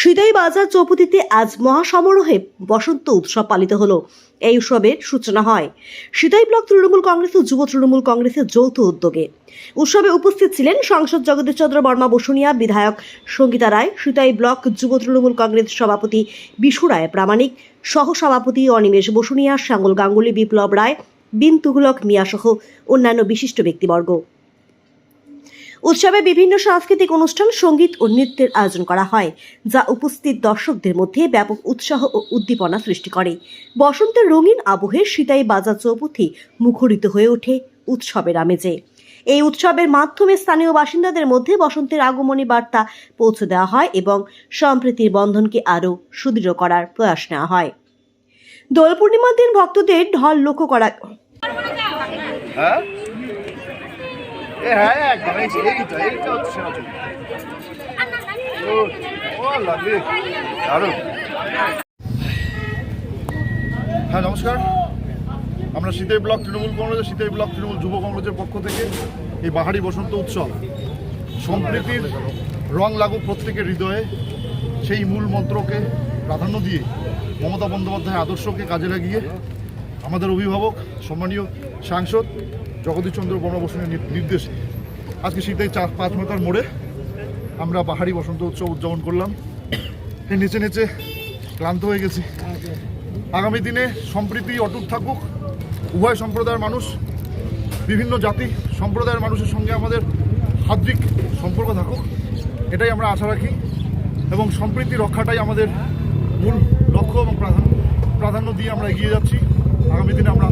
সিদাই বাজার চৌপতিতে আজ মহাসমারোহে বসন্ত উৎসব পালিত হলো। এই উৎসবের সূচনা হয়। সিদাই ব্লক তৃণমূল কংগ্রেস ও যুব তৃণমূল কংগ্রেসের যৌথ উদ্যোগে। উৎসবে উপস্থিত ছিলেন সাংসদ জগদীশচন্দ্র বর্মা বসুনিয়া, বিধায়ক সঙ্গীতা রায় সিতাই ব্লক যুব তৃণমূল কংগ্রেস সভাপতি বিশু রায় প্রামাণিক সহ সভাপতি অনিমেষ বসুনিয়া শ্যাঙ্গল গাঙ্গুলি, বিপ্লব রায়, বিন তুঘলক মিয়া সহ অন্যান্য বিশিষ্ট ব্যক্তিবর্গ। উৎসবে বিভিন্ন সাংস্কৃতিক অনুষ্ঠান, সংগীত ও নৃত্যের আয়োজন করা হয়, যা উপস্থিত দর্শকদের মধ্যে ব্যাপক উৎসাহ ও উদ্দীপনা সৃষ্টি করে। বসন্তের রঙিন আবহে সিতাই বাজার চৌপথি মুখরিত হয়ে ওঠে উৎসবের আমেজে। এই উৎসবের মাধ্যমে স্থানীয় বাসিন্দাদের মধ্যে বসন্তের আগমনী বার্তা পৌঁছে দেওয়া হয় এবং সম্প্রীতির বন্ধনকে আরও সুদৃঢ় করার প্রয়াস নেওয়া হয়। দোল পূর্ণিমার দিন ভক্তদের ঢল লক্ষ্য করা হ্যাঁ হ্যাঁ একদম হ্যাঁ নমস্কার। আমরা সীতাই ব্লক তৃণমূল কংগ্রেস সীতাই ব্লক তৃণমূল যুব কংগ্রেসের পক্ষ থেকে এই বাহারি বসন্ত উৎসব। সম্প্রীতির রং লাগুক প্রত্যেকের হৃদয়ে, সেই মূল মন্ত্রকে প্রাধান্য দিয়ে মমতা বন্দ্যোপাধ্যায়ের আদর্শকে কাজে লাগিয়ে আমাদের অভিভাবক, সম্মানীয় সাংসদ জগদীশচন্দ্র বর্মা বসুনের নির্দেশে। আজকে শীতের চার পাঁচ মাথার মোড়ে আমরা পাহাড়ি বসন্ত উৎসব উদযাপন করলাম। নেচে নেচে ক্লান্ত হয়ে গেছি। আগামী দিনে সম্প্রীতি অটুট থাকুক, উভয় সম্প্রদায়ের মানুষ, বিভিন্ন জাতি, সম্প্রদায়ের মানুষের সঙ্গে আমাদের হাদ্রিক সম্পর্ক থাকুক, এটাই আমরা আশা রাখি। এবং সম্প্রীতি রক্ষাটাই আমাদের মূল লক্ষ্য এবং প্রাধান্য প্রাধান্য দিয়ে আমরা এগিয়ে যাচ্ছি। আগামী দিনে আমরা